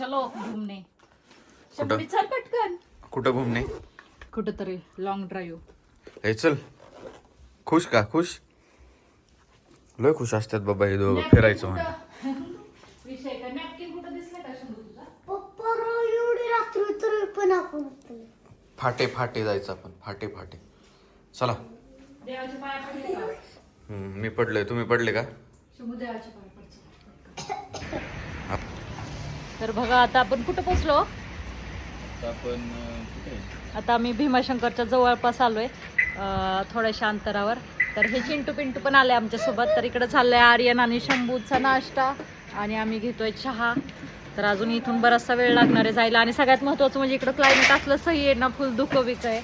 चलो घुमने। कुठं? चल पटकन। कुठं घुमणे कुठंतरी लॉंग ड्राईव्ह हे चल. खुश का? खुश? लय खुश असतात बाबा हे दोघं. फिरायचं म्हणून. विषय का? नॅपकिन कुठं दिसलं का शंभू तुझा? पप्पा राव एवढी रात्री तर पण आपण उठलो. फाटे फाटे जायचं आपण. फाटे फाटे. चला. देवाच्या पाया पडले का? हम्म, मी पडलोय. तुम्ही पडले का? शंभू देवाच्या पाया तर बघा आता आपण कुठं पोचलो आपण आता आम्ही भीमाशंकरच्या जवळपास आलोय थोड्याशा अंतरावर. तर हे चिंटू पिंटू पण आले आमच्यासोबत. तर इकडे चाललंय आर्यन आणि शंभूचा नाश्ता आणि आम्ही घेतोय चहा. तर अजून इथून बराचसा वेळ लागणार आहे जायला. आणि सगळ्यात महत्त्वाचं म्हणजे इकडं क्लायमेट असलं सही आहे ना फुल धुकं बिक आहे.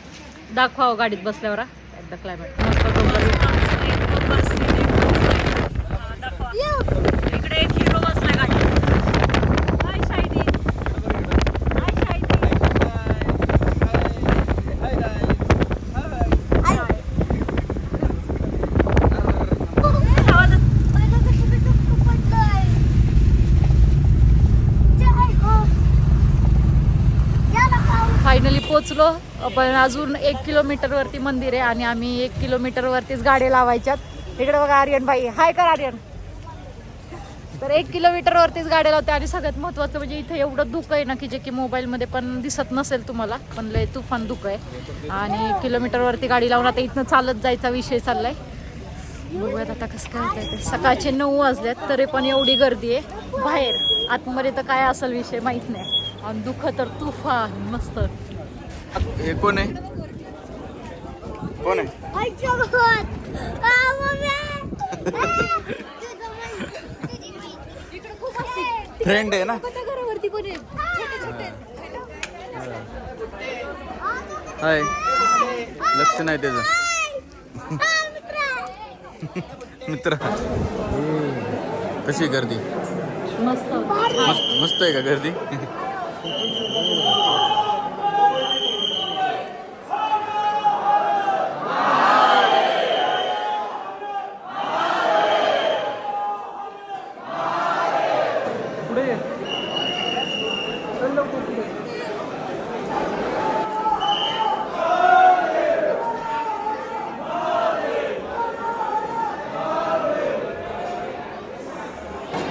दाखवावं गाडीत बसल्यावर. एकदा क्लायमेट इकडे एक हिरो बसलाय गाडीत हाय शायनी हाय शायनी पहिलं कसं ते डोकं पडलंय. जय हो. याला पाऊस. फायनली पोचलो पण अजून एक किलोमीटरवरती मंदिर आहे आणि आम्ही एक किलोमीटरवरतीच गाडी लावायच्यात. इकडे बघा आर्यन भाई हाय कर आर्यन. तर एक किलोमीटरवरतीच गाडी लावते आणि सगळ्यात महत्त्वाचं म्हणजे इथे एवढं धुकं आहे ना की जे की मोबाईलमध्ये पण दिसत नसेल तुम्हाला पण लय तुफान धुकं आहे. आणि किलोमीटरवरती गाडी लावून आता इथनं चालत जायचा विषय चाललाय. बघूयात आता कसं काय होतंय सकाळचे नऊ वाजलेत तरी पण एवढी गर्दी आहे. बाहेर आतमध्ये तर काय असेल विषय माहीत नाही. आणि दुःख तर तुफान मस्त. हे कोण आहे? कोण आहे. फ्रेंड आहे ना? हाय लक्ष नाही त्याचं. मित्रा. मित्र. कशी गर्दी? मस्त मस्त. मस्त आहे का गर्दी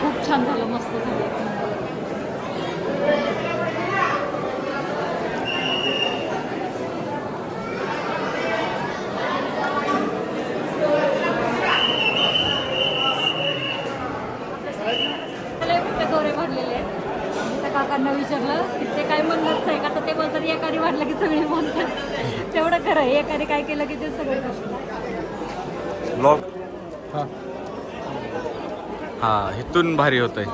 खूप छान झालं मस्त झालं. लय मोठे गौरे भरलेले आहेत. आणि त्या काकांना विचारलं की ते काय म्हणणंच आहे का तर ते बोलतात एकाने वाढलं की सगळे म्हणतात तेवढं खरं एकाने काय केलं की ते सगळे ब्लॉग हा. इथून भारी होत आहे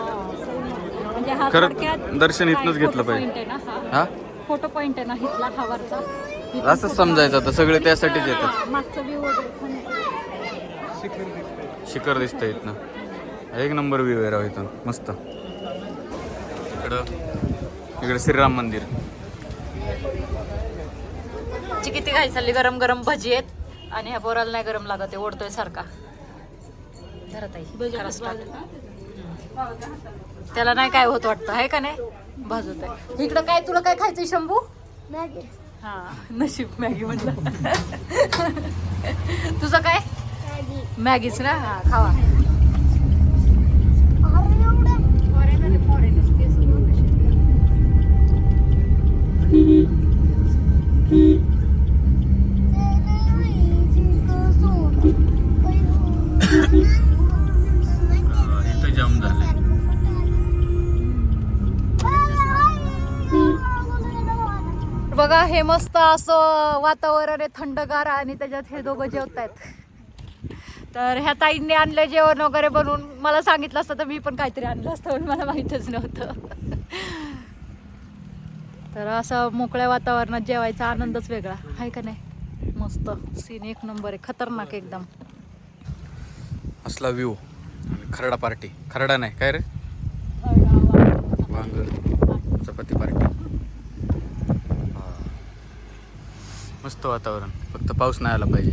म्हणजे हा खरं दर्शन इथनंच घेतलं पाहिजे. आहे हा? हा? फोटो पॉइंट आहे ना इथला हा असंच समजायचं आता सगळे त्यासाठीच येतात. हा, आहे. शिखर दिसतंय इथनं. एक नंबर व्ह्यू आहे राव इथून. मस्त. इकडं इकडे श्रीराम मंदिर. ची किती घाई चालली? गरम गरम भजी आहेत. आणि ह्या पोराला नाही गरम लागत आहे ओढतोय सारखा. धरत. त्याला नाही काय होत वाटतं आहे का नाही? भाजत आहे इकडं काय तुला काय खायचंय शंभू? मॅगी. हा नशीब मॅगी म्हटलं. तुझं काय? मॅगी. मॅगीच ना? हा खावा. बघा हे मस्त असं वातावरण आहे थंडगार आणि त्याच्यात हे दोघं जेवत आहेत तर ह्या ताईंनी आणलं जेवण वगैरे बनवून. मला सांगितलं असतं तर मी पण काहीतरी आणलं असतं पण मला माहीतच नव्हतं. तर असं मोकळ्या वातावरणात जेवायचा आनंदच वेगळा. आहे का नाही? मस्त. सीन एक नंबर आहे. खतरनाक एकदम. असला व्ह्यू खरडा पार्टी खरडा नाही. काय रे? वांग चपाती पार्टी मस्त वातावरण. फक्त पाऊस नाही आला पाहिजे.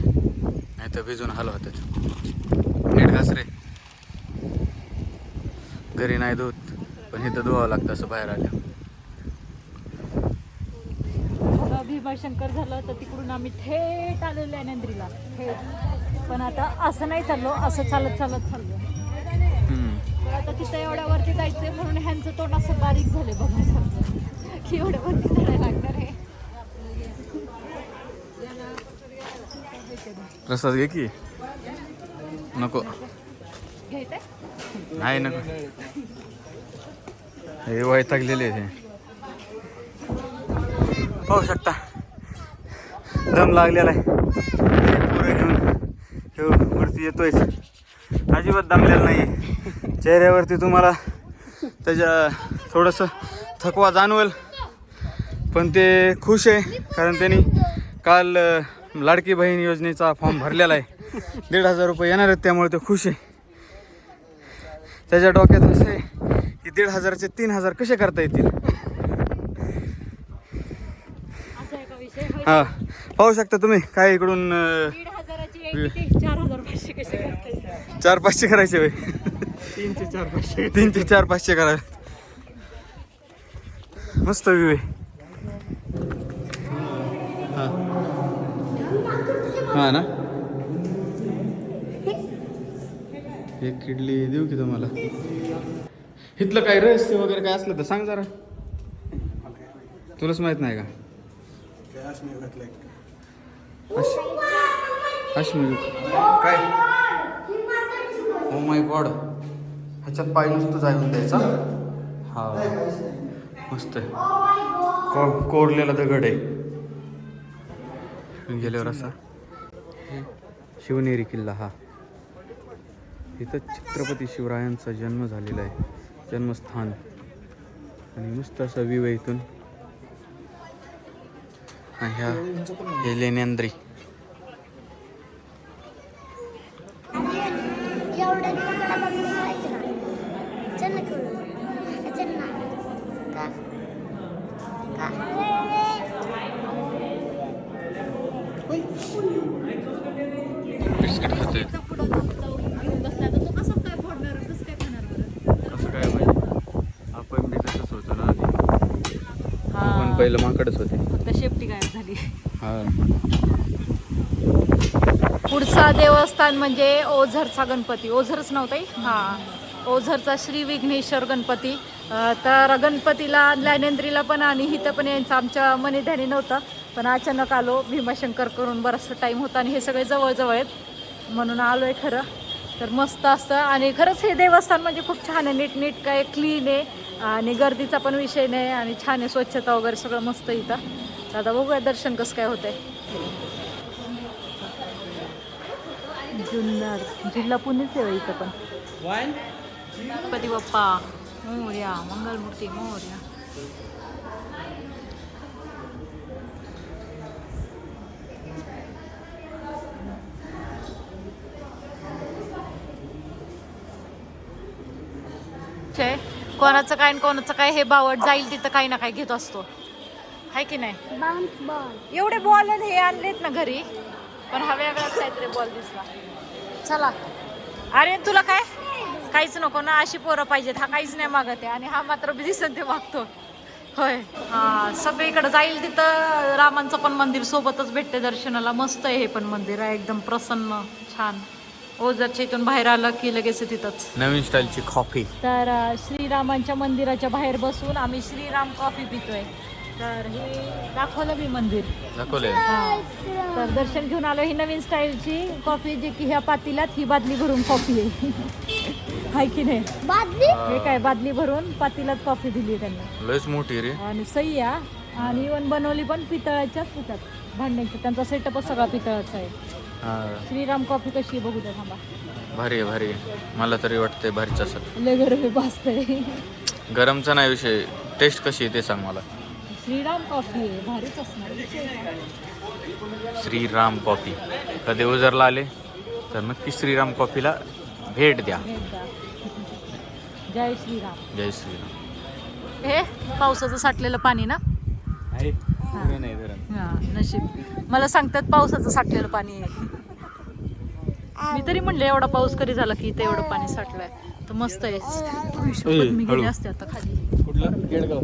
नाही तर भिजून हाल होतात नीट घास रे. घरी नाही धुत पण इथं धुवावं लागतं असं बाहेर आलं भीमाशंकर झालं तर तिकडून आम्ही थेट आलेलो आहे नंद्रीला. थेट. पण आता असं नाही चाललो असं चालत चालत चाललो. आता तिथं एवढ्यावरती जायचंय म्हणून ह्यांचं तोंड असं बारीक झालं बघण्यासारखं. की एवढ्यावरती चढायला प्रसाद घे की. नको. नाही नको. हे वैतागलेले हे. पाहू शकता. दम लागलेला आहे. पोरं घेऊन हे वरती येतोय. अजिबात दमलेला नाही चेहऱ्यावरती तुम्हाला त्याच्या थोडंसं थकवा जाणवेल. पण ते खुश आहे कारण त्यांनी काल लाडकी बहीण योजनेचा फॉर्म भरलेला आहे. दीड हजार रुपये येणार आहेत त्यामुळे ते खुश आहे. त्याच्या डोक्यात असं आहे की दीड हजारचे तीन हजार कसे करता येतील. हा. पाहू शकता तुम्ही काय इकडून चार हजार पाचशे करायचे होय. तीनशे चार पाचशे. तीनशे चार पाचशे करा. मस्त व्ह्यू आहे. हा ना? एक किडली देऊ की तुम्हाला? इथलं काय रहस्य वगैरे काय असलं तर सांग जरा. तुलाच माहीत नाही का? काश्मीर काय? ओ माय गॉड ह्याच्यात पाय नुसतं जायला द्यायचा हा? मस्त आहे. को कोरलेला दगड आहे. गेल्यावर असा. शिवनेरी किल्ला हा. इथं छत्रपती शिवरायांचा जन्म झालेला आहे. जन्मस्थान. आणि नुसतं असा व्ह्यू आहे इथून. ह्या हे लेण्यांद्री. का? बिस्किट खाते कसं काय माहिती? आपण बी तसंच होतो ना आधी. पहिलं माकडच होते. फक्त शेपटी गायब झाली. हा. पुढचा देवस्थान म्हणजे ओझरचा गणपती. ओझरच नव्हता हा. ओझरचा श्री विघ्नेश्वर गणपती. तर गणपतीला ज्ञानेंद्रीला पण आणि इथं पण यांचं आमच्या मनीध्यानी नव्हतं. पण अचानक आलो भीमाशंकर करून बराचसा टाईम होता आणि हे सगळे जवळजवळ आहेत. म्हणून आलो आहे खरं. तर मस्त असतं आणि खरंच हे देवस्थान म्हणजे खूप छान आहे. नीट नीट काय क्लीन आहे आणि गर्दीचा पण विषय नाही आणि छान आहे स्वच्छता वगैरे सगळं मस्त आहे इथं. तर आता बघूया दर्शन कसं काय होतंय. जुन्नर. जिल्हा पुणेच आहे इथं पण. गणपती बाप्पा. मोर्या. मंगलमूर्ती मोर्या. छे, कोणाचं काय आणि कोणाचं काय हे बावट जाईल तिथं काही ना काही घेत असतो. हाय की नाही? बाउन्स बॉल एवढे बॉल हे आणलेत ना घरी पण हा वेगळाच काहीतरी बॉल दिसला. चला. अरे तुला काय? काहीच नको ना अशी पोरं पाहिजेत. हा काहीच नाही मागत आहे. आणि हा मात्र दिसत ते मागतो होय. हा सगळीकडे जाईल तिथं. रामांचं पण मंदिर सोबतच भेटते दर्शनाला. मस्त आहे हे पण मंदिर. आहे एकदम प्रसन्न छान. ओझरच्या इथून बाहेर आलं की लगेच तिथंच. नवीन स्टाईलची कॉफी तर श्रीरामांच्या मंदिराच्या बाहेर बसून आम्ही श्रीराम कॉफी पितोय. तर हे दाखवलं मी मंदिर. दाखवले हा. तर दर्शन घेऊन आलो ही नवीन स्टाईलची कॉफी जी की ह्या पातीलात ही बादली भरून कॉफी आहे. हाय की नाही? बादली? हे. काय बादली भरून पातीलात कॉफी दिली त्यांनी. लयच मोठी रे. आणि सह्या आणि इवन बनवली पण पितळाच्याच ह्याच्यात. भांड्यांच्या त्यांचा सेटअपच सगळा पितळाचा आहे. हा श्रीराम कॉफी कशी आहे बघू द्या थांबा. भारी आहे भारी आहे. मला तरी वाटतंय भारीच असं लय गरमी भासतंय गरमचा नाही विषय टेस्ट कशी आहे ते सांग मला. श्रीराम कॉफी आहे भारीच असणार. विषय काय? श्रीराम कॉफी. कधी उजरला आले तर नक्की श्रीराम कॉफीला भेट द्या. भेट द्या. जय श्रीराम. जय श्रीराम. हे पावसाचं साठलेलं पाणी ना? हा. नशीब. मला सांगतात पावसाचं साठलेलं पाणी आहे. मी तरी म्हणले एवढा पाऊस कधी झाला की इथे एवढं पाणी साठलंय. तर मस्त आहे. हिशोबात मी गेले. असते आता खाली. कुठलं? येडगाव.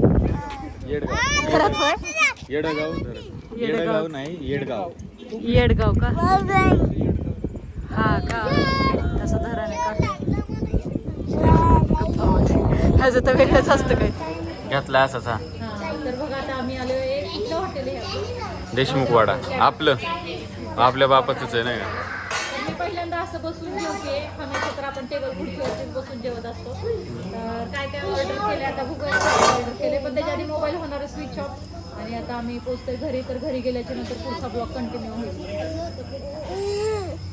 येडगाव. घरात होय? येडगाव येडगाव नाही येडगाव. येडगाव का? हा का? तसं धराने का? ह्याचं तर वेगळंच असतं काय? घेतला असाच. हा तर बघा आता आम्ही आलो देशमुख वाडा. आपलं. आपल्या बापाचंच आहे नाही का? मी पहिल्यांदा असं बसून जेवते. हमेशा तर आपण टेबल बसून जेवत असतो. तर काय काय ऑर्डर केले आता गुगल ऑर्डर केले. पण त्याच्या आधी मोबाईल होणार स्विच ऑफ आणि आता आम्ही पोचतोय घरी तर घरी गेल्याच्यानंतर पुढचा ब्लॉग कंटिन्यू होईल.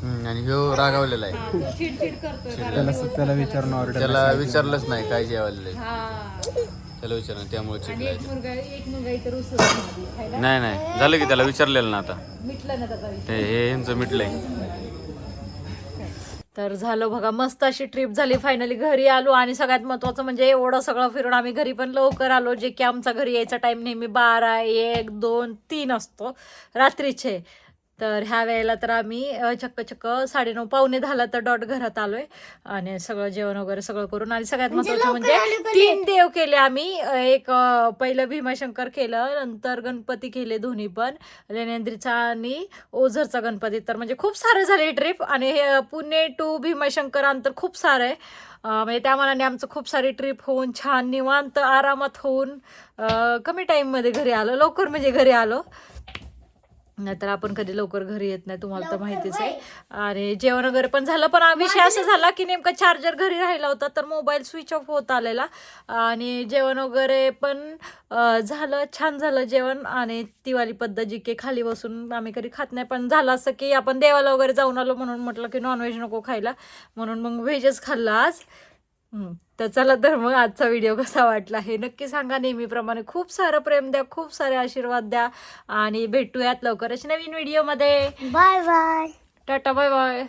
हम्म, आणि ह्यो रागावलेला आहे. हा, तो चिडचिड करतोय. त्याला त्याला ऑर्डर त्याला विचारलंच नाही काय जेवायला. हा. त्याला विचारलं त्यामुळे आणि चिडलाय एक मुलगा एक मुलगा इतर उसळ खायला नाही नाही. झालं की त्याला विचारलेलं ना आता. मिटलं ना त्याचा विषय ते हे यांचं मिटलंय. तर झालं बघा मस्त अशी ट्रिप झाली. फायनली घरी आलो आणि सगळ्यात महत्त्वाचं म्हणजे एवढं सगळं फिरून आम्ही घरी पण लवकर आलो. जे की आमचा घरी यायचा टाईम नेहमी बारा एक दोन तीन असतो. रात्रीचे. तर ह्या वेळेला तर आम्ही चक्क चक्क साडेनऊ पावणे दहाला तर डॉट घरात आलोय. आणि सगळं जेवण वगैरे सगळं करून आणि सगळ्यात महत्त्वाचं म्हणजे तीन देव केले आम्ही. एक पहिलं भीमाशंकर केलं नंतर गणपती केले दोन्ही पण. लेनेंद्रीचा आणि ओझरचा गणपती. तर म्हणजे खूप सारे झाले ट्रिप आणि हे पुणे टू भीमाशंकर अंतर खूप सारं आहे. म्हणजे त्या मनाने आमचं खूप सारी ट्रिप होऊन छान निवांत आरामात होऊन कमी टाईममध्ये घरी आलो. लवकर म्हणजे घरी आलो. नाहीतर आपण कधी लवकर घरी येत नाही तुम्हाला तर माहितीच आहे. आणि जेवण वगैरे पण झालं पण विषय असा झाला की नेमका चार्जर घरी राहिला होता तर मोबाईल स्विच ऑफ होत आलेला. आणि जेवण वगैरे पण झालं छान झालं जेवण. आणि तिवाली पद्धत जी की खाली बसून आम्ही कधी खात नाही पण झालं असं की आपण देवाला वगैरे जाऊन आलो म्हणून म्हटलं की नॉनव्हेज नको खायला. म्हणून मग व्हेजच खाल्लं आज. तर चला तर मग आजचा व्हिडिओ कसा वाटला हे नक्की सांगा. नेहमीप्रमाणे खूप सारं प्रेम द्या खूप सारे आशीर्वाद द्या आणि भेटूयात लवकरच नवीन व्हिडिओमध्ये bye bye tata bye bye